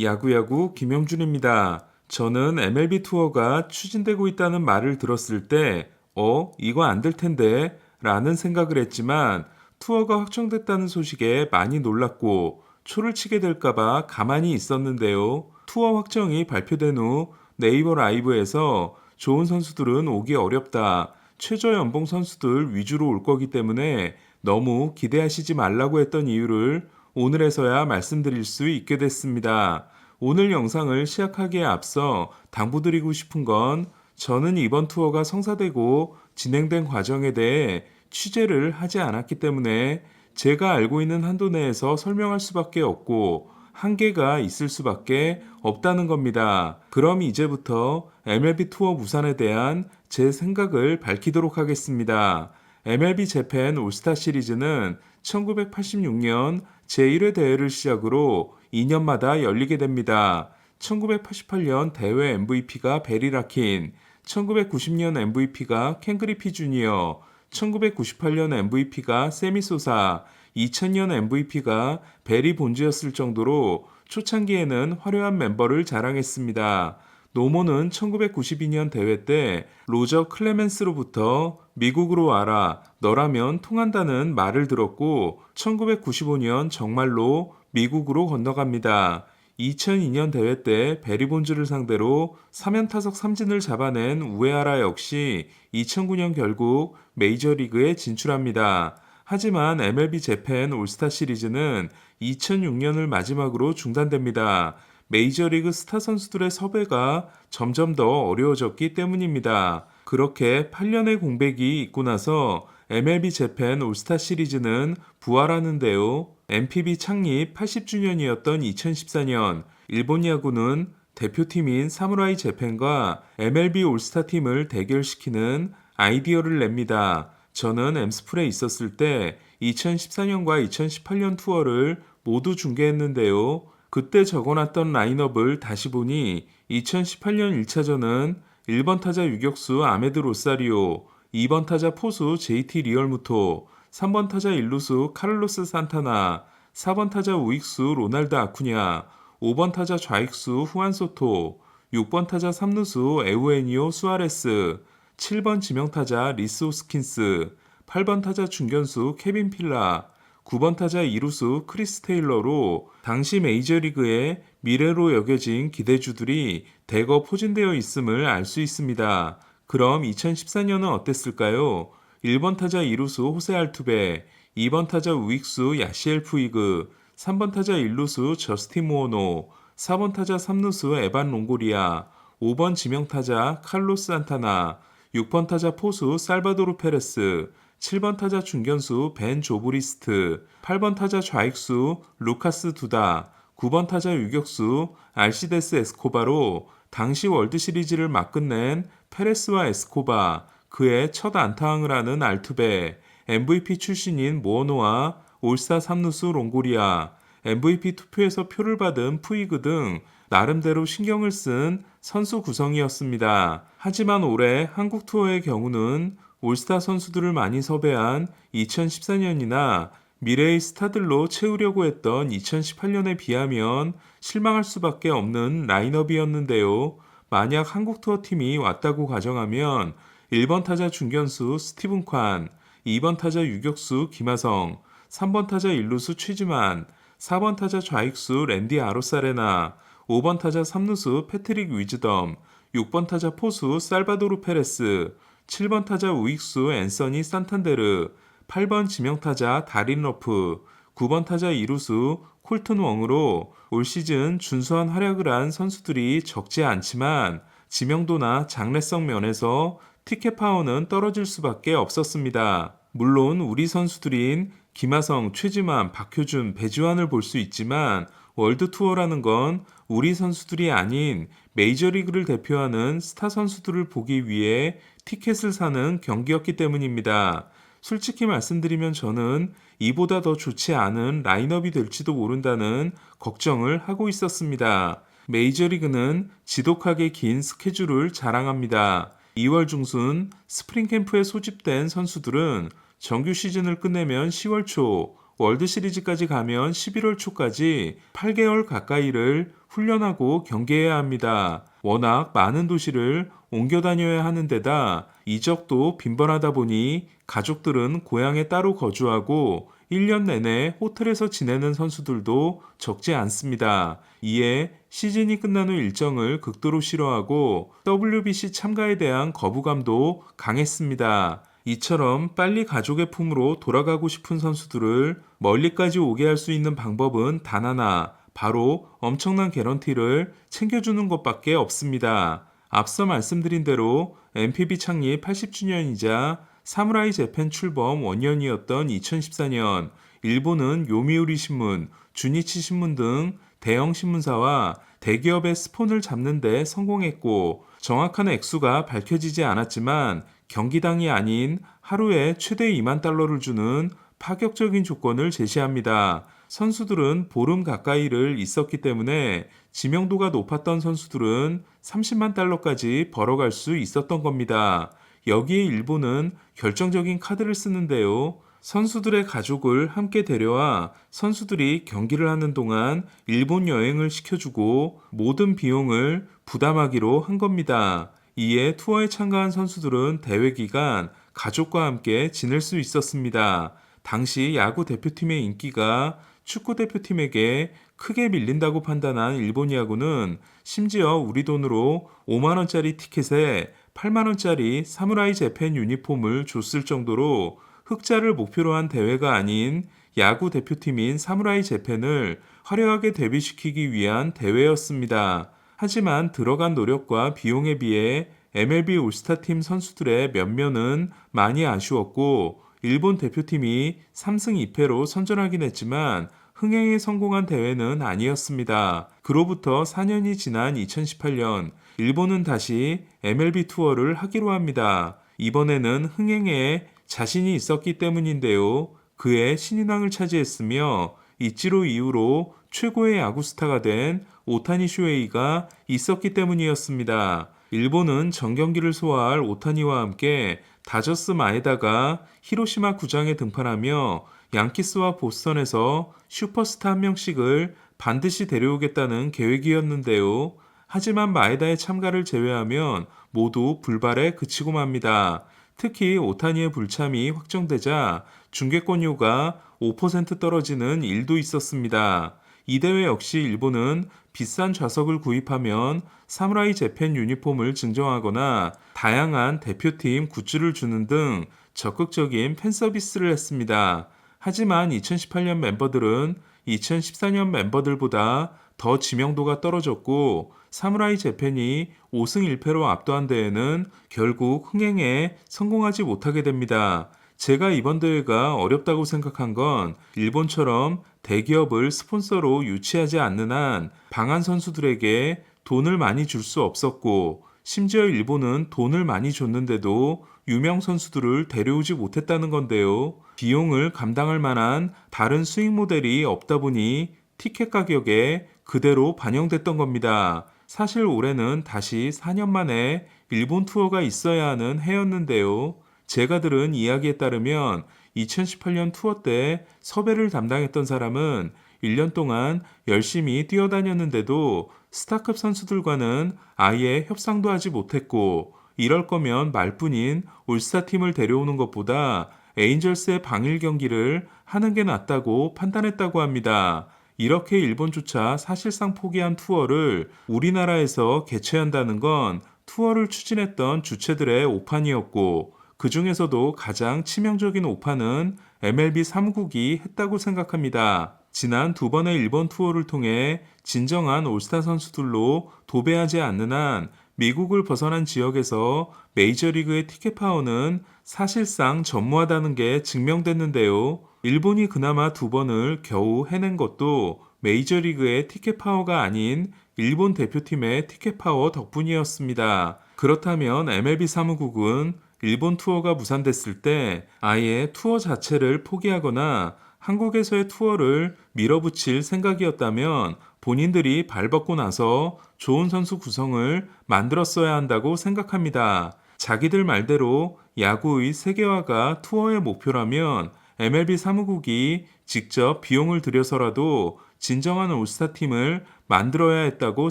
야구야구 김영준입니다. 저는 MLB 투어가 추진되고 있다는 말을 들었을 때, 어, 이거 안 될 텐데, 라는 생각을 했지만, 투어가 확정됐다는 소식에 많이 놀랐고, 초를 치게 될까봐 가만히 있었는데요. 투어 확정이 발표된 후 네이버 라이브에서 좋은 선수들은 오기 어렵다. 최저 연봉 선수들 위주로 올 거기 때문에 너무 기대하시지 말라고 했던 이유를 오늘에서야 말씀드릴 수 있게 됐습니다. 오늘 영상을 시작하기에 앞서 당부드리고 싶은 건 저는 이번 투어가 성사되고 진행된 과정에 대해 취재를 하지 않았기 때문에 제가 알고 있는 한도 내에서 설명할 수밖에 없고 한계가 있을 수밖에 없다는 겁니다. 그럼 이제부터 MLB 투어 무산에 대한 제 생각을 밝히도록 하겠습니다. MLB 재팬 올스타 시리즈는 1986년 제1회 대회를 시작으로 2년마다 열리게 됩니다. 1988년 대회 MVP가 베리 라킨, 1990년 MVP가 켄 그리피 주니어, 1998년 MVP가 세미 소사, 2000년 MVP가 베리 본즈였을 정도로 초창기에는 화려한 멤버를 자랑했습니다. 노모는 1992년 대회 때 로저 클레멘스로부터 미국으로 와라, 너라면 통한다는 말을 들었고 1995년 정말로 미국으로 건너갑니다. 2002년 대회 때 베리본즈를 상대로 3연타석 3진을 잡아낸 우에하라 역시 2009년 결국 메이저리그에 진출합니다. 하지만 MLB 재팬 올스타 시리즈는 2006년을 마지막으로 중단됩니다. 메이저리그 스타 선수들의 섭외가 점점 더 어려워졌기 때문입니다. 그렇게 8년의 공백이 있고 나서 MLB 재팬 올스타 시리즈는 부활하는데요. MPB 창립 80주년이었던 2014년 일본 야구는 대표팀인 사무라이 재팬과 MLB 올스타 팀을 대결시키는 아이디어를 냅니다. 저는 엠스풀에 있었을 때 2014년과 2018년 투어를 모두 중계했는데요. 그때 적어놨던 라인업을 다시 보니 2018년 1차전은 1번 타자 유격수 아메드 로사리오, 2번 타자 포수 JT 리얼무토, 3번 타자 일루수 카를로스 산타나, 4번 타자 우익수 로날드 아쿠냐, 5번 타자 좌익수 후안 소토, 6번 타자 3루수 에우에니오 수아레스, 7번 지명타자 리스 호스킨스, 8번 타자 중견수 케빈 필라, 9번 타자 이루수 크리스 테일러로 당시 메이저리그의 미래로 여겨진 기대주들이 대거 포진되어 있음을 알 수 있습니다. 그럼 2014년은 어땠을까요? 1번 타자 이루수 호세 알투베, 2번 타자 우익수 야시엘 푸이그, 3번 타자 일루수 저스틴 모오노, 4번 타자 3루수 에반 롱고리아, 5번 지명 타자 칼로스 산타나, 6번 타자 포수 살바도르 페레스, 7번 타자 중견수 벤 조브리스트, 8번 타자 좌익수 루카스 두다, 9번 타자 유격수 알시데스 에스코바로 당시 월드 시리즈를 맞끝낸 페레스와 에스코바, 그의 첫 안타왕을 하는 알투베, MVP 출신인 모어노와 올스타 3루수 롱고리아, MVP 투표에서 표를 받은 푸이그 등 나름대로 신경을 쓴 선수 구성이었습니다. 하지만 올해 한국 투어의 경우는 올스타 선수들을 많이 섭외한 2014년이나 미래의 스타들로 채우려고 했던 2018년에 비하면 실망할 수밖에 없는 라인업이었는데요. 만약 한국 투어 팀이 왔다고 가정하면 1번 타자 중견수 스티븐 칸, 2번 타자 유격수 김하성, 3번 타자 일루수 최지만, 4번 타자 좌익수 랜디 아로사레나, 5번 타자 3루수 패트릭 위즈덤, 6번 타자 포수 살바도르 페레스, 7번 타자 우익수 앤서니 산탄데르, 8번 지명타자 다린 러프, 9번 타자 이루수 콜튼 웡으로 올 시즌 준수한 활약을 한 선수들이 적지 않지만 지명도나 장래성 면에서 티켓 파워는 떨어질 수밖에 없었습니다. 물론 우리 선수들인 김하성, 최지만, 박효준, 배지환을 볼 수 있지만 월드 투어라는 건 우리 선수들이 아닌 메이저리그를 대표하는 스타 선수들을 보기 위해 티켓을 사는 경기였기 때문입니다. 솔직히 말씀드리면 저는 이보다 더 좋지 않은 라인업이 될지도 모른다는 걱정을 하고 있었습니다. 메이저리그는 지독하게 긴 스케줄을 자랑합니다. 2월 중순 스프링 캠프에 소집된 선수들은 정규 시즌을 끝내면 10월 초 월드 시리즈까지 가면 11월 초까지 8개월 가까이를 훈련하고 경기해야 합니다. 워낙 많은 도시를 옮겨 다녀야 하는 데다 이적도 빈번하다 보니 가족들은 고향에 따로 거주하고 1년 내내 호텔에서 지내는 선수들도 적지 않습니다. 이에 시즌이 끝난 후 일정을 극도로 싫어하고 WBC 참가에 대한 거부감도 강했습니다. 이처럼 빨리 가족의 품으로 돌아가고 싶은 선수들을 멀리까지 오게 할 수 있는 방법은 단 하나, 바로 엄청난 개런티를 챙겨주는 것밖에 없습니다. 앞서 말씀드린 대로 MPB 창립 80주년이자 사무라이 재팬 출범 원년이었던 2014년, 일본은 요미우리 신문, 주니치 신문 등 대형 신문사와 대기업의 스폰을 잡는 데 성공했고, 정확한 액수가 밝혀지지 않았지만 경기당이 아닌 하루에 최대 2만 달러를 주는 파격적인 조건을 제시합니다. 선수들은 보름 가까이를 있었기 때문에 지명도가 높았던 선수들은 30만 달러까지 벌어갈 수 있었던 겁니다. 여기에 일본은 결정적인 카드를 쓰는데요. 선수들의 가족을 함께 데려와 선수들이 경기를 하는 동안 일본 여행을 시켜주고 모든 비용을 부담하기로 한 겁니다. 이에 투어에 참가한 선수들은 대회 기간 가족과 함께 지낼 수 있었습니다. 당시 야구 대표팀의 인기가 축구 대표팀에게 크게 밀린다고 판단한 일본 야구는 심지어 우리 돈으로 5만원짜리 티켓에 8만원짜리 사무라이 재팬 유니폼을 줬을 정도로 흑자를 목표로 한 대회가 아닌 야구 대표팀인 사무라이 재팬을 화려하게 데뷔시키기 위한 대회였습니다. 하지만 들어간 노력과 비용에 비해 MLB 올스타팀 선수들의 면면은 많이 아쉬웠고 일본 대표팀이 3승 2패로 선전하긴 했지만 흥행에 성공한 대회는 아니었습니다. 그로부터 4년이 지난 2018년 일본은 다시 MLB 투어를 하기로 합니다. 이번에는 흥행에 자신이 있었기 때문인데요. 그의 신인왕을 차지했으며 이치로 이후로 최고의 야구 스타가 된 오타니 쇼헤이가 있었기 때문이었습니다. 일본은 정경기를 소화할 오타니와 함께 다저스 마에다가 히로시마 구장에 등판하며 양키스와 보스턴에서 슈퍼스타 한 명씩을 반드시 데려오겠다는 계획이었는데요. 하지만 마에다의 참가를 제외하면 모두 불발에 그치고 맙니다. 특히 오타니의 불참이 확정되자 중계권료가 5% 떨어지는 일도 있었습니다. 이 대회 역시 일본은 비싼 좌석을 구입하면 사무라이 재팬 유니폼을 증정하거나 다양한 대표팀 굿즈를 주는 등 적극적인 팬 서비스를 했습니다. 하지만 2018년 멤버들은 2014년 멤버들보다 더 지명도가 떨어졌고 사무라이 재팬이 5승 1패로 압도한 대회는 결국 흥행에 성공하지 못하게 됩니다. 제가 이번 대회가 어렵다고 생각한 건 일본처럼 대기업을 스폰서로 유치하지 않는 한 방한 선수들에게 돈을 많이 줄 수 없었고 심지어 일본은 돈을 많이 줬는데도 유명 선수들을 데려오지 못했다는 건데요. 비용을 감당할 만한 다른 수익 모델이 없다 보니 티켓 가격에 그대로 반영됐던 겁니다. 사실 올해는 다시 4년 만에 일본 투어가 있어야 하는 해였는데요. 제가 들은 이야기에 따르면 2018년 투어 때 섭외를 담당했던 사람은 1년 동안 열심히 뛰어다녔는데도 스타급 선수들과는 아예 협상도 하지 못했고 이럴 거면 말뿐인 올스타 팀을 데려오는 것보다 에인절스의 방일 경기를 하는 게 낫다고 판단했다고 합니다. 이렇게 일본조차 사실상 포기한 투어를 우리나라에서 개최한다는 건 투어를 추진했던 주체들의 오판이었고 그 중에서도 가장 치명적인 오판은 MLB 사무국이 했다고 생각합니다. 지난 두 번의 일본 투어를 통해 진정한 올스타 선수들로 도배하지 않는 한 미국을 벗어난 지역에서 메이저리그의 티켓 파워는 사실상 전무하다는 게 증명됐는데요. 일본이 그나마 두 번을 겨우 해낸 것도 메이저리그의 티켓 파워가 아닌 일본 대표팀의 티켓 파워 덕분이었습니다. 그렇다면 MLB 사무국은 일본 투어가 무산됐을 때 아예 투어 자체를 포기하거나 한국에서의 투어를 밀어붙일 생각이었다면 본인들이 발벗고 나서 좋은 선수 구성을 만들었어야 한다고 생각합니다. 자기들 말대로 야구의 세계화가 투어의 목표라면 MLB 사무국이 직접 비용을 들여서라도 진정한 올스타 팀을 만들어야 했다고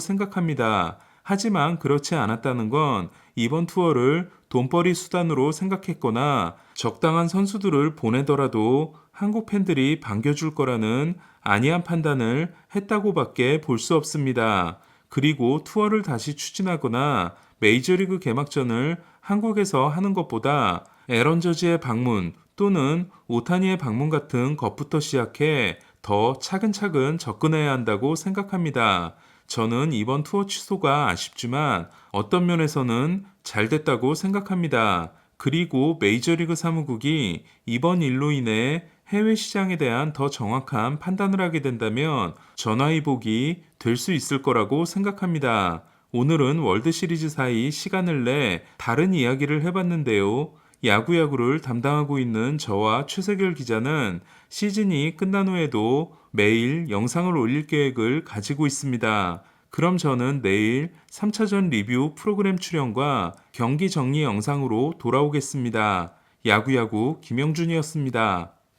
생각합니다. 하지만 그렇지 않았다는 건 이번 투어를 돈벌이 수단으로 생각했거나 적당한 선수들을 보내더라도 한국 팬들이 반겨줄 거라는 안이한 판단을 했다고밖에 볼 수 없습니다. 그리고 투어를 다시 추진하거나 메이저리그 개막전을 한국에서 하는 것보다 에런 저지의 방문 또는 오타니의 방문 같은 것부터 시작해 더 차근차근 접근해야 한다고 생각합니다. 저는 이번 투어 취소가 아쉽지만 어떤 면에서는 잘 됐다고 생각합니다. 그리고 메이저리그 사무국이 이번 일로 인해 해외 시장에 대한 더 정확한 판단을 하게 된다면 전화위복이 될 수 있을 거라고 생각합니다. 오늘은 월드시리즈 사이 시간을 내 다른 이야기를 해봤는데요. 야구야구를 담당하고 있는 저와 최세결 기자는 시즌이 끝난 후에도 매일 영상을 올릴 계획을 가지고 있습니다. 그럼 저는 내일 3차전 리뷰 프로그램 출연과 경기 정리 영상으로 돌아오겠습니다. 야구야구 김영준이었습니다.